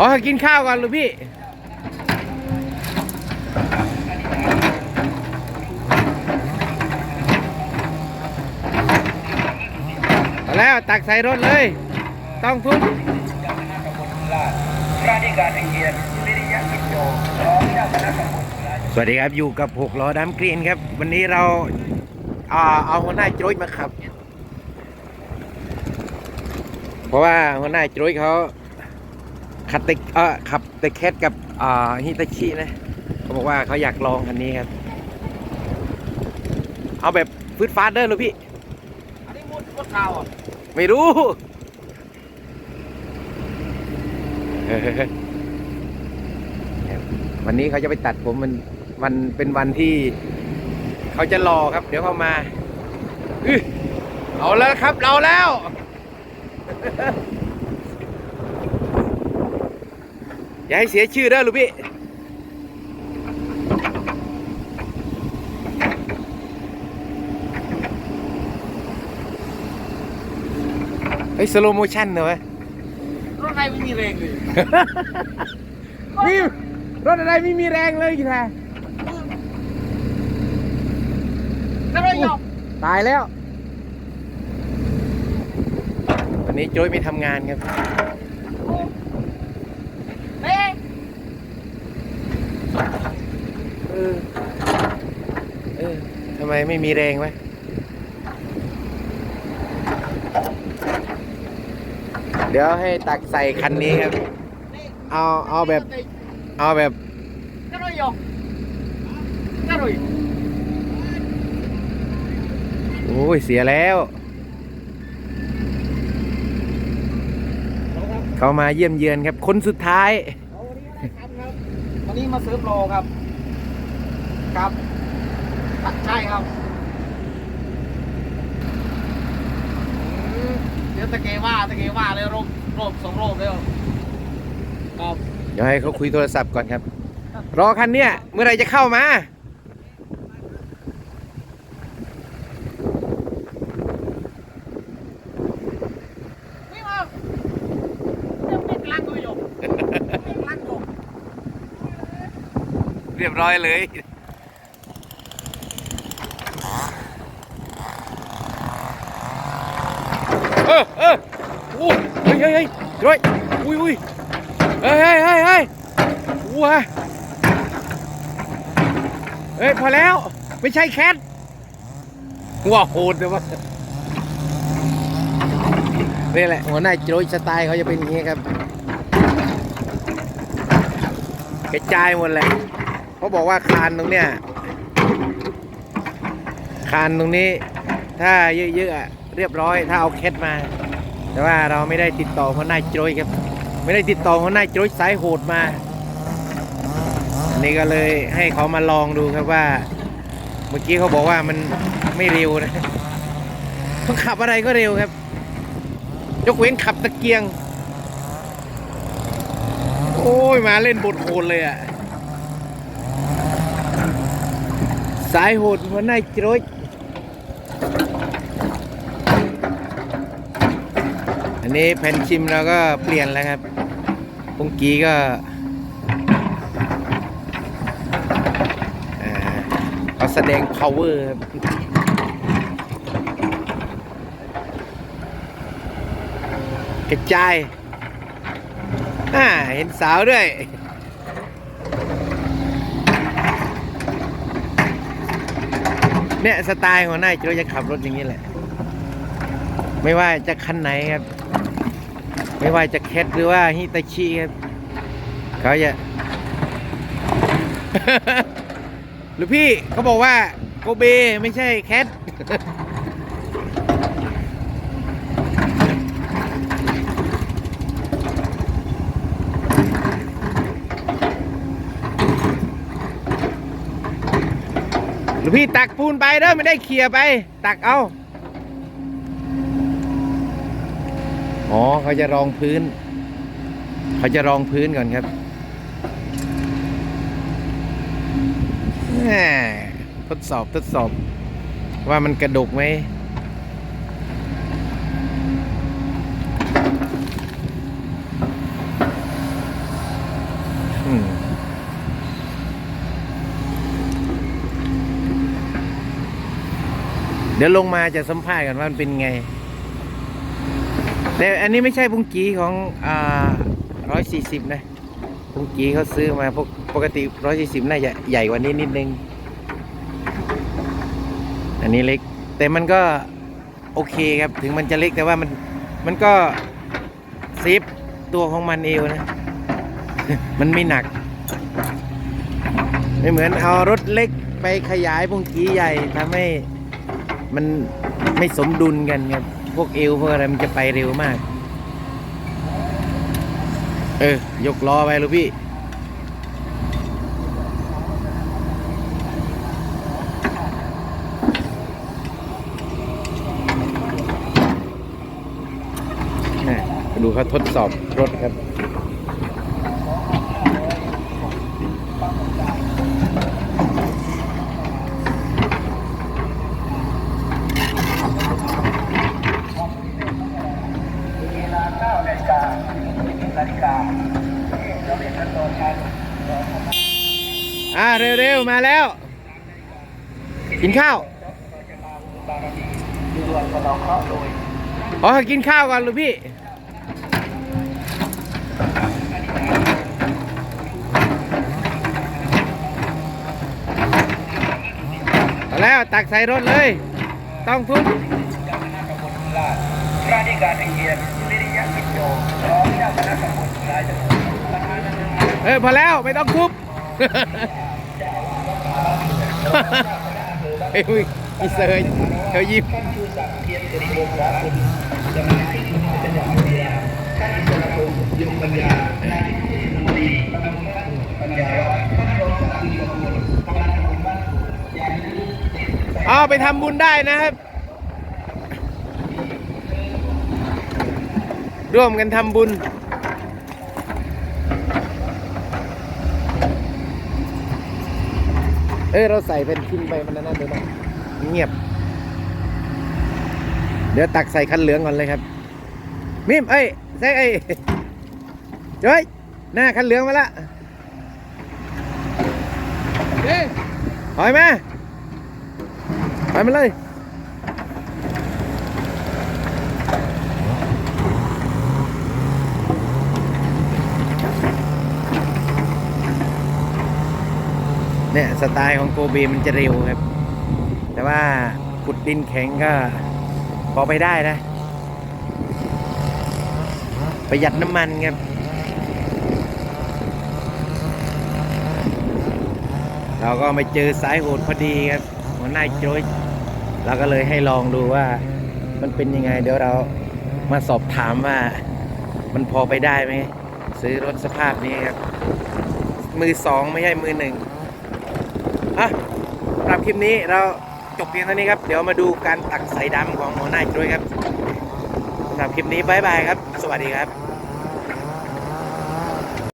อ๋อกินข้าวก่อนลูกพี่ แล้วตักใส่รถเลย ต้องทุบราธิการแห่งสวัสดีครับอยู่กับหกล้อดำกรีนครับ วันนี้เราเอาเอาหัวหน้าโจยมาขับ เพราะว่าหัวหน้าโจยเขา ขับเตเออขับเตแคทกับอ่าฮิตาชินะเขาบอกว่าเขาอยากลองคันนี้ครับ เอาแบบฟืดฟาดเดอร์เลยพี่อันนี้มุดมุดข่าวอะไม่รู้วันนี้เขาจะไปตัดผมมันมันเป็นวันที่ เขาจะรอครับ เดี๋ยวเขามาอื้อเอาแล้วครับ เราแล้ว อย่าให้เสียชื่อเด้อลูกพี่เฮ้ยสโลโมชั่นเหรอวะรถไฟไม่มีแรงเลยนี่รถอะไรไม่มีแรงเลยกีตาแล้วรถยกตายแล้ว วันนี้โจ้ยไม่ทำงานครับ เฮ้ย เออ เออทำไมไม่มีแรงวะเดี๋ยวให้ตักใส่คันนี้ครับ เอาเอาแบบ เอาแบบแล้วรถยกแล้วรถโอ้ย เสียแล้ว เขามาเยี่ยมเยือนครับ คนสุดท้ายวันนี้มาเซิร์ฟโลครับ ครับใช่ครับเดี๋ยวตะเกว่าตะเกว่าเลยรบรบสองรบแล้วครับเดี๋ยวให้เขาคุยโทรศัพท์ก่อนครับ รอคันเนี้ยเมื่อไหรจะเข้ามาไม่มาเรื่องเป็นกลางตัวหยกเป็นกลางหยกเรียบร้อยเลย เออเออโอ้เฮ้ยเฮ้ยเฮ้ยด้วยอุ้ยอุ้ยเฮ้ยเฮ้ยเฮ้ยเฮ้ยว้าเฮ้ยพอแล้ว ไม่ใช่แคทว้าโหดเลยวะนี่แหละหัวหน้าโจยสไตล์เขาจะเป็นอย่างนี้ครับกระจายหมดเลยเขาบอกว่าคานตรงเนี้ยคานตรงนี้ ถ้าเยอะๆอะ เรียบร้อย ถ้าเอาเคสมา แต่ว่าเราไม่ได้ติดต่อหัวหน้าโจยครับ ไม่ได้ติดต่อหัวหน้าโจยสายโหดมา อันนี้ก็เลยให้เขามาลองดูครับว่า เมื่อกี้เขาบอกว่ามันไม่เร็วนะเขาขับอะไรก็เร็วครับ ยกเว้นขับตะเกียง โอ้ยมาเล่นบทโหดเลยอะสายโหดหัวหน้าโจย นนี้แผ่นชิมเราก็เปลี่ยนแล้วครับปุงกี้ก็อ่าเขาแสดง power ครับกระจายอ่าเห็นสาวด้วยเนี่ยสไตล์ของนายโจจะขับรถอย่างนี้แหละ ไม่ว่าจะคันไหนครับ ไม่ว่าจะแคทหรือว่าฮิตาชิครับเขาจะหรือพี่เขาบอกว่าโกเบไม่ใช่แคทหรือพี่ตักปูนไปเด้อไม่ได้เคลียร์ไป ตักเอา อ๋อเขาจะรองพื้น เขาจะรองพื้นก่อนครับทดสอบทดสอบ ว่ามันกระดกไหมเดี๋ยวลงมาจะสัมภาษณ์กันว่ามันเป็นไง แต่อันนี้ไม่ใช่พุงกีของอ่าร้อยสี่สิบนะพุงกีเขาซื้อมาพวกปกติร้อยสี่สิบน่าจะใหญ่กว่านี้นิดนึง อันนี้เล็ก แต่มันก็โอเคครับ ถึงมันจะเล็กแต่ว่ามันมันก็เซฟตัวของมันเองนะ มันไม่หนัก ไม่เหมือนเอารถเล็กไปขยายพุงกีใหญ่ทำให้มันไม่สมดุลกันครับ พวกเอวพวกอะไรมันจะไปเร็วมาก เออยกล้อไปลูกพี่นี่ดูเขาทดสอบรถครับ เร็วๆ มาแล้ว กินข้าว อ๋อ กินข้าวก่อนลูกพี่เอแล้วตักใส่รถเลย ต้องทุบเออพอแล้วไม่ต้องทุบ เฮ้ยอีเซยเขายิ้มเอาไปทำบุญได้นะครับ ร่วมกันทำบุญ เออเราใส่เป็นทิ้งไปมันนั่นเลยนะเงียบ เดี๋ยวตักใส่คันเหลืองก่อนเลยครับมิมเอ้ยแซกเอ้ยเฮ้ยหน้าคันเหลืองมาละเฮ้ยถอยมาถอยมาเลย เนี่ยสไตล์ของโกเบมันจะเร็วครับ แต่ว่าขุดดินแข็งก็พอไปได้นะ ประหยัดน้ำมันครับเราก็มาเจอสายโหดพอดีครับหัวหน้าโจยเราก็เลยให้ลองดูว่ามันเป็นยังไง เดี๋ยวเรามาสอบถามว่า มันพอไปได้ไหม ซื้อรถสภาพนี้ครับ มือสองไม่ใช่มือหนึ่ง อะสำหรับคลิปนี้เราจบเพียงเท่านี้ครับ เดี๋ยวมาดูการตักใส่ดำของหัวหน้าด้วยครับสำหรับคลิปนี้บายบายครับ สวัสดีครับ